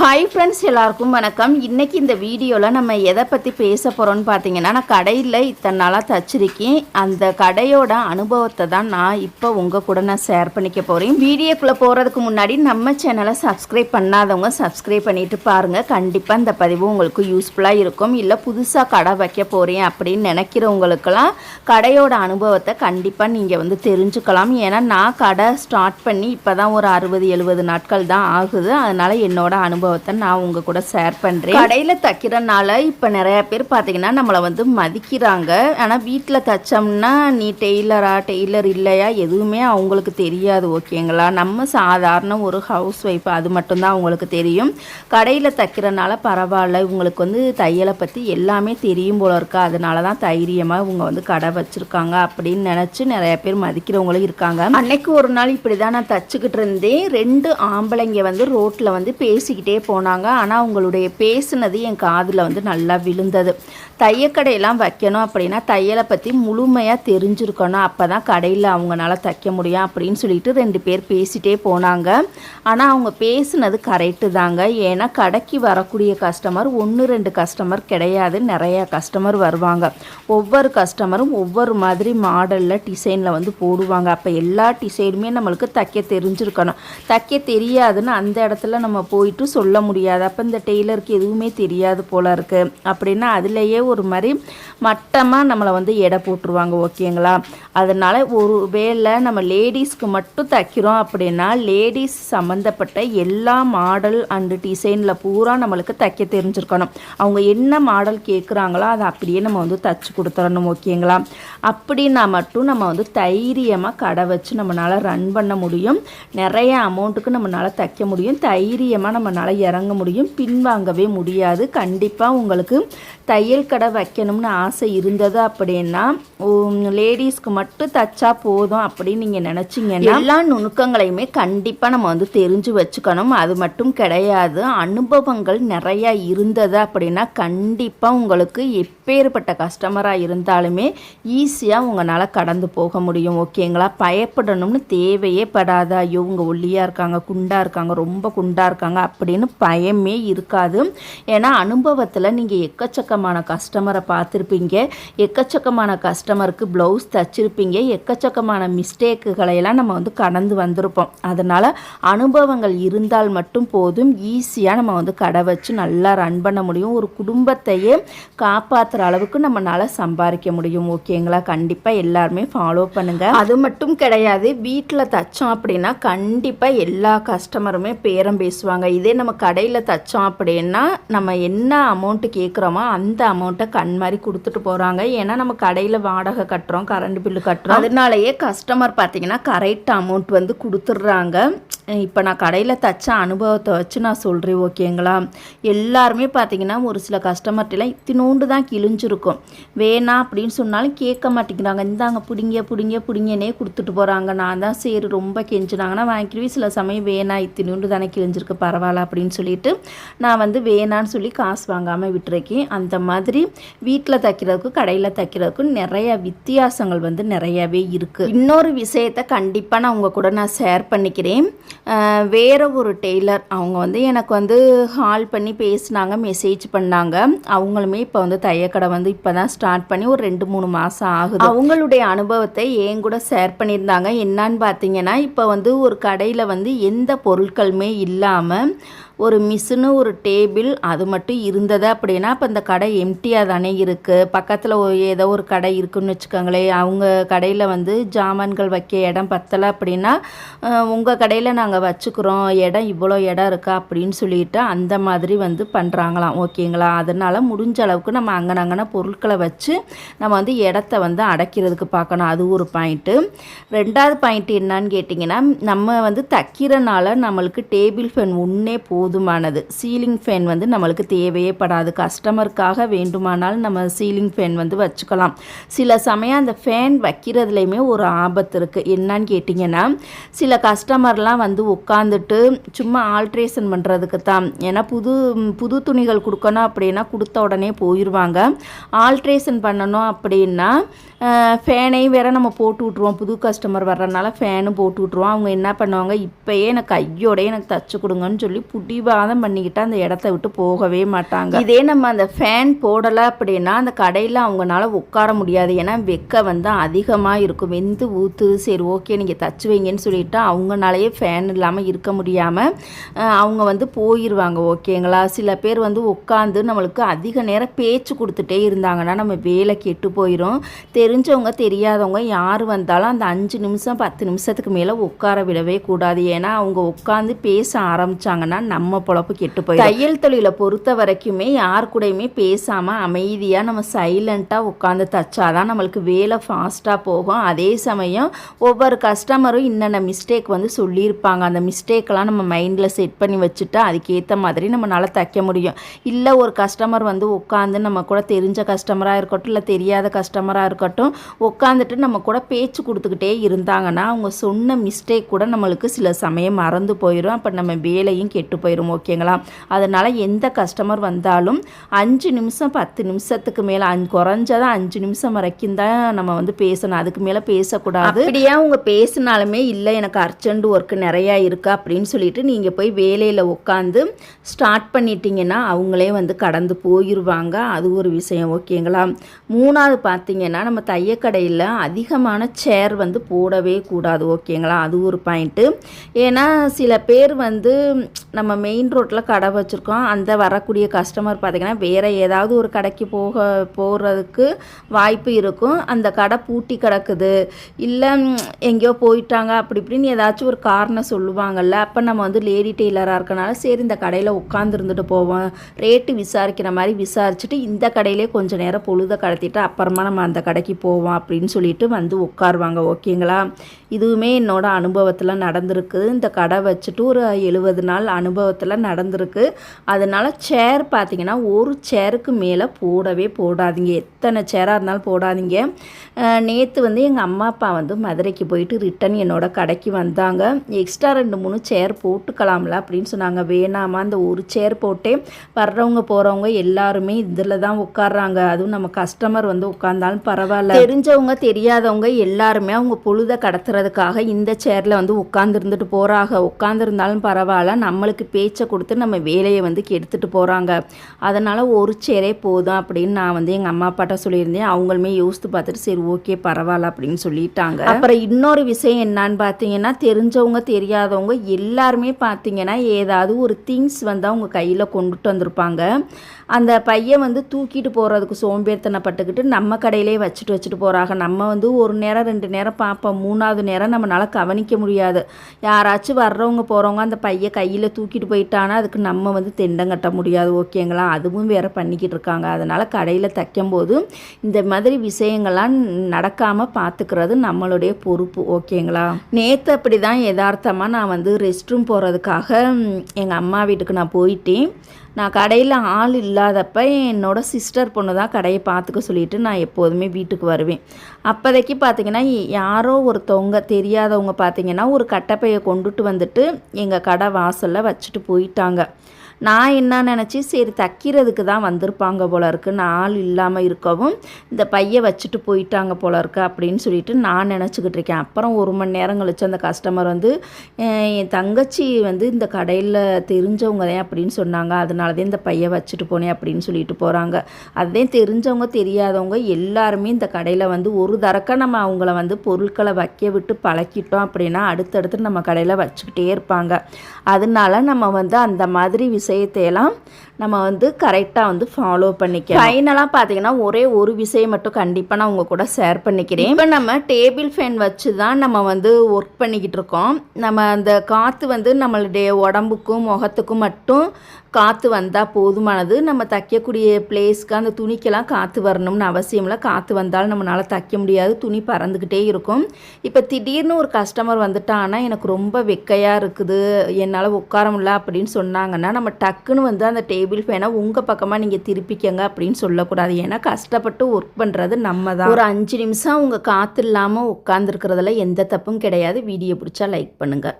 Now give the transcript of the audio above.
Hi friends எல்லாருக்கும் வணக்கம். இன்றைக்கி இந்த வீடியோவில் நம்ம எதை பற்றி பேச போகிறோம்னு பார்த்தீங்கன்னா நான் கடையில் இத்தனை நாளாக தச்சிருக்கேன். அந்த கடையோட அனுபவத்தை தான் நான் இப்போ உங்கள் கூட நான் ஷேர் பண்ணிக்க போகிறேன் வீடியோக்குள்ளே போகிறதுக்கு முன்னாடி நம்ம சேனலை சப்ஸ்கிரைப் பண்ணாதவங்க சப்ஸ்கிரைப் பண்ணிட்டு பாருங்கள் கண்டிப்பாக இந்த பதிவு உங்களுக்கு யூஸ்ஃபுல்லாக இருக்கும். இல்லை புதுசாக கடை வைக்க போகிறேன் அப்படின்னு நினைக்கிறவங்களுக்கெல்லாம் கடையோட அனுபவத்தை கண்டிப்பாக நீங்கள் வந்து தெரிஞ்சுக்கலாம். ஏன்னா நான் கடை ஸ்டார்ட் பண்ணி இப்போ தான் ஒரு அறுபது எழுபது நாட்கள் தான் ஆகுது. அதனால் என்னோட அனுபவத்தை நான் உங்கள் கூட ஷேர் பண்ணுறேன் கடையில் தைக்கிறனால இப்போ நிறைய பேர் பார்த்தீங்கன்னா நம்மளை வந்து மதிக்கிறாங்க. ஆனால் வீட்டில் தைச்சோம்னா நீ டெய்லரா டெய்லர் இல்லையா? எதுவுமே அவங்களுக்கு தெரியாது ஓகேங்களா? நம்ம சாதாரண ஒரு ஹவுஸ் ஒய்ஃப் அது மட்டும்தான் அவங்களுக்கு தெரியும். கடையில் தைக்கிறனால பரவாயில்ல இவங்களுக்கு வந்து தையலை பற்றி எல்லாமே தெரியும் போல இருக்கா. அதனால தான் தைரியமாக இவங்க வந்து கடை வச்சுருக்காங்க அப்படின்னு நினச்சி நிறைய பேர் மதிக்கிறவங்களும் இருக்காங்க. அன்னைக்கு ஒரு நாள் இப்படி தான் நான் தச்சுக்கிட்டு இருந்தேன். ரெண்டு ஆம்பளைங்க வந்து ரோட்டில் வந்து பேசிக்கிட்டே போனாங்க. ஆனால் அவங்களுடைய பேசுனது என் காதில் வந்து நல்லா விழுந்தது. தையக்கடையெல்லாம் வைக்கணும் அப்படின்னா தையலை பற்றி முழுமையாக தெரிஞ்சிருக்கணும். அப்போ தான் கடையில் அவங்களால தைக்க முடியும் அப்படின்னு சொல்லிட்டு ரெண்டு பேர் பேசிட்டே போனாங்க. ஆனால் அவங்க பேசுனது கரெக்டு தாங்க. ஏன்னா கடைக்கு வரக்கூடிய கஸ்டமர் ஒன்று ரெண்டு கஸ்டமர் கிடையாது. நிறைய கஸ்டமர் வருவாங்க. ஒவ்வொரு கஸ்டமரும் ஒவ்வொரு மாதிரி மாடலில் டிசைனில் வந்து போடுவாங்க. அப்போ எல்லா டிசைனுமே நம்மளுக்கு தைக்க தெரிஞ்சிருக்கணும். தைக்க தெரியாதுன்னு அந்த இடத்துல நம்ம போயிட்டு சொல்ல முடியாது. அப்போ இந்த டெய்லருக்கு எதுவுமே தெரியாது போல இருக்குது அப்படின்னா அதுலேயே ஒரு மாதிரி மட்டமாக நம்மளை வந்து எடை போட்டுருவாங்க ஓகேங்களா? அதனால் ஒரு வேளை நம்ம லேடிஸ்க்கு மட்டும் தைக்கிறோம் அப்படின்னா லேடிஸ் சம்மந்தப்பட்ட எல்லா மாடல் அண்டு டிசைனில் பூரா நம்மளுக்கு தைக்க தெரிஞ்சிருக்கணும். அவங்க என்ன மாடல் கேட்குறாங்களோ அதை அப்படியே நம்ம வந்து தச்சு கொடுத்துடணும் ஓகேங்களா? அப்படின்னா மட்டும் நம்ம வந்து தைரியமாக கடை வச்சு நம்மளால் ரன் பண்ண முடியும். நிறைய அமௌண்ட்டுக்கு நம்மளால் தைக்க முடியும். தைரியமாக நம்மளால் இறங்க முடியும் பின்வாங்கவே முடியாது. கண்டிப்பாக உங்களுக்கு தையல் கடை வைக்கணும்னு ஆசை இருந்தது அப்படின்னா லேடிஸ்க்கு மட்டும் தச்சா போதும் அப்படின்னு நீங்கள் நினச்சிங்கன்னா எல்லா நுணுக்கங்களையுமே கண்டிப்பாக நம்ம வந்து தெரிஞ்சு வச்சுக்கணும். அது மட்டும் கிடையாது. அனுபவங்கள் நிறையா இருந்தது அப்படின்னா கண்டிப்பாக உங்களுக்கு எப்பேற்பட்ட கஸ்டமராக இருந்தாலுமே ஈஸியாக உங்களால் கடந்து போக முடியும். ஓகேங்களா பயப்படணும்னு தேவையே படாதா. ஐயோ உங்கள் ஒல்லியாக இருக்காங்க குண்டாக இருக்காங்க ரொம்ப குண்டாக இருக்காங்க அப்படி அப்படின்னு பயமே இருக்காது. ஏன்னா அனுபவத்தில் நீங்கள் எக்கச்சக்கமான கஸ்டமரை பார்த்துருப்பீங்க. எக்கச்சக்கமான கஸ்டமருக்கு ப்ளவுஸ் தச்சிருப்பீங்க. எக்கச்சக்கமான மிஸ்டேக்குகளை எல்லாம் நம்ம வந்து கடந்து வந்திருப்போம். அதனால் அனுபவங்கள் இருந்தால் மட்டும் போதும். ஈஸியாக நம்ம வந்து கடை வச்சு நல்லா ரன் பண்ண முடியும். ஒரு குடும்பத்தையே காப்பாற்றுற அளவுக்கு நம்மளால் சம்பாதிக்க முடியும். ஓகேங்களா கண்டிப்பாக எல்லாருமே ஃபாலோ பண்ணுங்கள் அது மட்டும் கிடையாது. வீட்டில் தைச்சோம் அப்படின்னா கண்டிப்பாக எல்லா கஸ்டமருமே பேரம் பேசுவாங்க. இதே நம்ம கடையில் தைச்சோம் அப்படின்னா நம்ம என்ன அமௌண்ட்டு கேட்குறோமோ அந்த அமௌண்ட்டை கண் மாதிரி கொடுத்துட்டு போகிறாங்க ஏன்னா நம்ம கடையில் வாடகை கட்டுறோம் கரண்ட் பில்லு கட்டுறோம். அதனாலயே கஸ்டமர் பார்த்தீங்கன்னா கரெக்ட் அமௌண்ட் வந்து கொடுத்துட்றாங்க. இப்போ நான் கடையில் தச்ச அனுபவத்தை வச்சு நான் சொல்கிறேன் ஓகேங்களா எல்லாருமே பார்த்தீங்கன்னா ஒரு சில கஸ்டமர்ட்டெல்லாம் இத்தினோண்டு தான் கிழிஞ்சிருக்கும். வேணாம் அப்படின்னு சொன்னாலும் கேட்க மாட்டேங்கிறாங்க. இந்தாங்க பிடிங்க பிடிங்க பிடிங்கன்னே கொடுத்துட்டு போகிறாங்க நான் தான் சரி ரொம்ப கெஞ்சினாங்கன்னா வாங்கிக்கிடுவேன் சில சமயம் வேணாம் இத்தினோண்டு தானே கிழிஞ்சிருக்கு பரவாயில்ல அப்படின்னு சொல்லிட்டு நான் வந்து வேணான்னு சொல்லி காசு வாங்காமல் விட்டுருக்கேன். அந்த மாதிரி வீட்டில் தைக்கிறதுக்கும் கடையில் தைக்கிறதுக்கும் நிறைய வித்தியாசங்கள் வந்து நிறையவே இருக்குது இன்னொரு விஷயத்தை கண்டிப்பாக நான் உங்கள் கூட நான் ஷேர் பண்ணிக்கிறேன். வேறு ஒரு டெய்லர். அவங்க வந்து எனக்கு வந்து ஹால் பண்ணி பேசினாங்க மெசேஜ் பண்ணாங்க. அவங்களுமே இப்போ வந்து தையக்கடை வந்து இப்போ தான் ஸ்டார்ட் பண்ணி ஒரு ரெண்டு மூணு மாதம் ஆகுது. அவங்களுடைய அனுபவத்தை ஏன் கூட ஷேர் பண்ணியிருந்தாங்க. என்னான்னு பார்த்தீங்கன்னா இப்போ வந்து ஒரு கடையில் வந்து எந்த பொருட்களுமே இல்லாமல் ஒரு மிஷினு ஒரு டேபிள் அது மட்டும் இருந்தது அப்படின்னா இப்போ இந்த கடை எம்டியாக தானே இருக்குது பக்கத்தில் ஏதோ ஒரு கடை இருக்குன்னு வச்சுக்கோங்களேன். அவங்க கடையில் வந்து ஜாமான்கள் வைக்க இடம் பத்தலை அப்படின்னா உங்கள் கடையில் நாங்கள் வச்சுக்கிறோம். இடம் இவ்வளோ இடம் இருக்கா அப்படின்னு சொல்லிட்டு அந்த மாதிரி வந்து பண்ணுறாங்களாம் ஓகேங்களா? அதனால் முடிஞ்ச அளவுக்கு நம்ம அங்கனங்கன அங்கன பொருட்களை வச்சு நம்ம வந்து இடத்த வந்து அடைக்கிறதுக்கு பார்க்கணும். அது ஒரு பாயிண்ட்டு ரெண்டாவது பாயிண்ட் என்னன்னு கேட்டிங்கன்னா நம்ம வந்து தைக்கிறனால நம்மளுக்கு டேபிள் ஃபேன் ஒன்றே போதுமானது. சீலிங் ஃபேன் வந்து நம்மளுக்கு தேவையே படாது. கஸ்டமருக்காக வேண்டுமானால் நம்ம சீலிங் ஃபேன் வந்து வச்சுக்கலாம். சில சமயம் அந்த ஃபேன் வைக்கிறதுலையுமே ஒரு ஆபத்து இருக்குது என்னன்னு கேட்டிங்கன்னா சில கஸ்டமர்லாம் வந்து உட்காந்துட்டு சும்மா ஆல்ட்ரேஷன் பண்ணுறதுக்கு தான். ஏன்னா புது புது துணிகள் கொடுக்கணும் அப்படின்னா கொடுத்த உடனே போயிடுவாங்க ஆல்ட்ரேஷன் பண்ணணும் அப்படின்னா ஃபேனையும் வேற நம்ம போட்டு விட்ருவோம் புது கஸ்டமர் வர்றதுனால ஃபேனும் போட்டு விட்ருவோம் அவங்க என்ன பண்ணுவாங்க இப்போயே எனக்கு கையோடய எனக்கு தச்சு கொடுங்கன்னு சொல்லி புட்டி பிடிவாதம் பண்ணிக்கிட்டு அந்த இடத்த விட்டு போகவே மாட்டாங்க. இதே நம்ம அந்த ஃபேன் போடலை அப்படின்னா அந்த கடையில் அவங்களால உட்கார முடியாது. ஏன்னா வெக்க வந்து அதிகமாக இருக்கும். வெந்து ஊற்றுது சரி ஓகே நீங்கள் தச்சு வைங்கன்னு சொல்லிட்டு அவங்கனாலேயே ஃபேன் இல்லாமல் இருக்க முடியாமல் அவங்க வந்து போயிடுவாங்க ஓகேங்களா சில பேர் வந்து உட்காந்து நம்மளுக்கு அதிக நேரம் பேச்சு கொடுத்துட்டே இருந்தாங்கன்னா நம்ம வேலை கெட்டு போயிடும் தெரிஞ்சவங்க தெரியாதவங்க யார் வந்தாலும் அந்த அஞ்சு நிமிஷம் பத்து நிமிஷத்துக்கு மேலே உட்கார விடவே கூடாது. ஏன்னா அவங்க உட்காந்து பேச ஆரம்பிச்சாங்கன்னா நம்ம நம்ம பொழப்பு கெட்டு போய் தையல் தொழிலை பொறுத்த வரைக்குமே யார் கூடயுமே பேசாமல் அமைதியாக நம்ம சைலண்ட்டாக உட்காந்து தச்சாதான் நம்மளுக்கு வேலை ஃபாஸ்ட்டாக போகும். அதே சமயம் ஒவ்வொரு கஸ்டமரும் இன்னென்ன மிஸ்டேக் வந்து சொல்லியிருப்பாங்க. அந்த மிஸ்டேக்கெல்லாம் நம்ம மைண்டில் செட் பண்ணி வச்சுட்டு அதுக்கேற்ற மாதிரி நம்மளால் தைக்க முடியும். இல்லை ஒரு கஸ்டமர் வந்து உட்காந்து நம்ம கூட தெரிஞ்ச கஸ்டமராக இருக்கட்டும் இல்லை தெரியாத கஸ்டமராக இருக்கட்டும் உட்காந்துட்டு நம்ம கூட பேச்சு கொடுத்துக்கிட்டே இருந்தாங்கன்னா அவங்க சொன்ன மிஸ்டேக் கூட நம்மளுக்கு சில சமயம் மறந்து போயிடும் அப்போ நம்ம வேலையும் கெட்டு போயிடும் ஓகேங்களா? அதனால் எந்த கஸ்டமர் வந்தாலும் அஞ்சு நிமிஷம் பத்து நிமிஷத்துக்கு மேலே அஞ்சு குறைஞ்சதான் அஞ்சு நிமிஷம் வரைக்கும் தான் நம்ம வந்து பேசணும். அதுக்கு மேலே பேசக்கூடாது. அப்படியே? அவங்க பேசினாலுமே இல்லை எனக்கு அர்ஜென்ட் ஒர்க் நிறையா இருக்குது அப்படின்னு சொல்லிட்டு நீங்கள் போய் வேலையில் உட்காந்து ஸ்டார்ட் பண்ணிட்டீங்கன்னா அவங்களே வந்து கடந்து போயிடுவாங்க அது ஒரு விஷயம் ஓகேங்களா? மூணாவது பார்த்தீங்கன்னா நம்ம தையக்கடையில் அதிகமான சேர் வந்து போடவே கூடாது ஓகேங்களா? அது ஒரு பாயிண்ட்டு ஏன்னா சில பேர் வந்து நம்ம மெயின் ரோட்டில் கடை வச்சுருக்கோம். அந்த வரக்கூடிய கஸ்டமர் பார்த்திங்கன்னா வேறு ஏதாவது ஒரு கடைக்கு போக போகிறதுக்கு வாய்ப்பு இருக்கும். அந்த கடை பூட்டி கிடக்குது. இல்லை எங்கேயோ போயிட்டாங்க அப்படி இப்படின்னு ஏதாச்சும் ஒரு காரணம் சொல்லுவாங்கல்ல அப்போ நம்ம வந்து லேடி டெய்லராக இருக்கனால சரி இந்த கடையில் உட்காந்துருந்துட்டு போவோம். ரேட்டு விசாரிக்கிற மாதிரி விசாரிச்சுட்டு இந்த கடையிலே கொஞ்சம் நேரம் பொழுத கடத்திட்டு அப்புறமா நம்ம அந்த கடைக்கு போவோம் அப்படின்னு சொல்லிட்டு வந்து உட்காருவாங்க. ஓகேங்களா இதுவுமே என்னோட அனுபவத்தில் நடந்திருக்குது. இந்த கடை வச்சுட்டு ஒரு எழுபது நாள் அனுபவம் சம்பவத்தில் நடந்திருக்கு. அதனால் சேர் பார்த்திங்கன்னா ஒரு சேருக்கு மேலே போடவே போடாதீங்க. எத்தனை சேராக இருந்தாலும் போடாதீங்க. நேற்று வந்து எங்கள் அம்மா அப்பா வந்து மதுரைக்கு போயிட்டு ரிட்டன் என்னோட கடைக்கு வந்தாங்க. எக்ஸ்ட்ரா ரெண்டு மூணு சேர் போட்டுக்கலாம்ல அப்படின்னு சொன்னாங்க. வேணாமா அந்த ஒரு சேர் போட்டே வர்றவங்க போகிறவங்க எல்லாருமே இதில் தான் உட்காடுறாங்க அதுவும் நம்ம கஸ்டமர் வந்து உட்காந்தாலும் பரவாயில்ல. தெரிஞ்சவங்க தெரியாதவங்க எல்லாருமே அவங்க பொழுத கடத்துறதுக்காக இந்த சேரில் வந்து உட்காந்துருந்துட்டு போகிறாங்க உட்காந்துருந்தாலும் பரவாயில்ல. நம்மளுக்கு பேச்சை கொடுத்து நம்ம வேலையை வந்து கெடுத்துட்டு போகிறாங்க அதனால் ஒரு சேரே போதும் அப்படின்னு நான் வந்து எங்கள் அம்மா அப்பாட்ட சொல்லியிருந்தேன். அவங்களுமே யோசித்து பார்த்துட்டு சரி ஓகே பரவாயில்ல அப்படின்னு சொல்லிட்டாங்க. அப்புறம் இன்னொரு விஷயம் என்னான்னு பார்த்தீங்கன்னா தெரிஞ்சவங்க தெரியாதவங்க எல்லாருமே பார்த்தீங்கன்னா ஏதாவது ஒரு திங்ஸ் வந்து அவங்க கையில் கொண்டுட்டு வந்திருப்பாங்க. அந்த பையன் வந்து தூக்கிட்டு போகிறதுக்கு சோம்பேறித்தனப்பட்டுக்கிட்டு நம்ம கடையிலே வச்சுட்டு வச்சுட்டு போகிறாங்க நம்ம வந்து ஒரு நேரம் ரெண்டு நேரம் பார்ப்போம். மூணாவது நேரம் நம்மளால் கவனிக்க முடியாது. யாராச்சும் வர்றவங்க போகிறவங்க அந்த பையன் கையில் தூக்கிட்டு போயிட்டானா அதுக்கு நம்ம வந்து தெண்டம் கட்ட முடியாது ஓகேங்களா? அதுவும் வேறு பண்ணிக்கிட்டு இருக்காங்க. அதனால் கடையில் தைக்கும்போது இந்த மாதிரி விஷயங்கள்லாம் நடக்காமல் பார்த்துக்கிறது நம்மளுடைய பொறுப்பு ஓகேங்களா? நேற்று அப்படி தான் யதார்த்தமாக நான் வந்து ரெஸ்ட் ரூம் போகிறதுக்காக எங்கள் அம்மா வீட்டுக்கு நான் போயிட்டேன். நான் கடையில் ஆள் இல்லாதப்ப என்னோட சிஸ்டர் பொண்ணு தான் கடையை பார்த்துக்க சொல்லிட்டு நான் எப்போதுமே வீட்டுக்கு வருவேன். அப்போதைக்கு பார்த்தீங்கன்னா யாரோ ஒருத்தவங்க தெரியாதவங்க பார்த்தீங்கன்னா ஒரு கட்டப்பையை கொண்டுட்டு வந்துட்டு எங்கள் கடை வாசலில் வச்சுட்டு போயிட்டாங்க. நான் என்ன நினச்சி சரி தைக்கிறதுக்கு தான் வந்திருப்பாங்க போல இருக்குன்னு ஆள் இல்லாமல் இருக்கவும் இந்த பையை வச்சுட்டு போயிட்டாங்க போல இருக்கு அப்படின்னு சொல்லிட்டு நான் நினச்சிக்கிட்டு இருக்கேன். அப்புறம் ஒரு மணி நேரம் கழிச்சு அந்த கஸ்டமர் வந்து என் தங்கச்சி வந்து இந்த கடையில் தெரிஞ்சவங்க தான் அப்படின்னு சொன்னாங்க. அதனால தான் இந்த பையை வச்சுட்டு போனேன் அப்படின்னு சொல்லிட்டு போகிறாங்க அதே தெரிஞ்சவங்க தெரியாதவங்க எல்லாருமே இந்த கடையில் வந்து ஒரு தரக்க நம்ம அவங்கள வந்து பொருட்களை வைக்க விட்டு பழக்கிட்டோம் அப்படின்னா அடுத்தடுத்து நம்ம கடையில் வச்சுக்கிட்டே இருப்பாங்க. அதனால நம்ம வந்து அந்த மாதிரி விஷயம் விஷயத்தையெல்லாம் நம்ம வந்து கரெக்டாக வந்து ஃபாலோ பண்ணிக்க ஃபைனலாக பார்த்தீங்கன்னா ஒரே ஒரு விஷயம் மட்டும் கண்டிப்பாக நான் உங்கள் கூட ஷேர் பண்ணிக்கிறேன். இப்போ நம்ம டேபிள் ஃபேன் வச்சு தான் நம்ம வந்து ஒர்க் பண்ணிக்கிட்டு இருக்கோம். நம்ம அந்த காற்று வந்து நம்மளுடைய உடம்புக்கும் முகத்துக்கும் மட்டும் காற்று வந்தால் போதுமானது. நம்ம தைக்கக்கூடிய பிளேஸ்க்கு அந்த துணிக்கெல்லாம் காற்று வரணும்னு அவசியம் இல்லை. காற்று வந்தாலும் நம்மளால் தைக்க முடியாது. துணி பறந்துக்கிட்டே இருக்கும். இப்போ திடீர்னு ஒரு கஸ்டமர் வந்துட்டாங்கன்னா எனக்கு ரொம்ப வெக்கையாக இருக்குது. என்னால் உட்கார முடியல அப்படின்னு சொன்னாங்கன்னா நம்ம டக்குன்னு வந்து அந்த டேபிள் ஃபேனை உங்கள் பக்கமாக நீங்கள் திருப்பிக்கங்க அப்படின்னு சொல்லக்கூடாது. ஏன்னா கஷ்டப்பட்டு ஒர்க் பண்ணுறது நம்ம தான் ஒரு அஞ்சு நிமிஷம் உங்கள் காற்று இல்லாமல் உட்காந்துருக்கிறதுல எந்த தப்பும் கிடையாது. வீடியோ பிடிச்சா லைக் பண்ணுங்கள்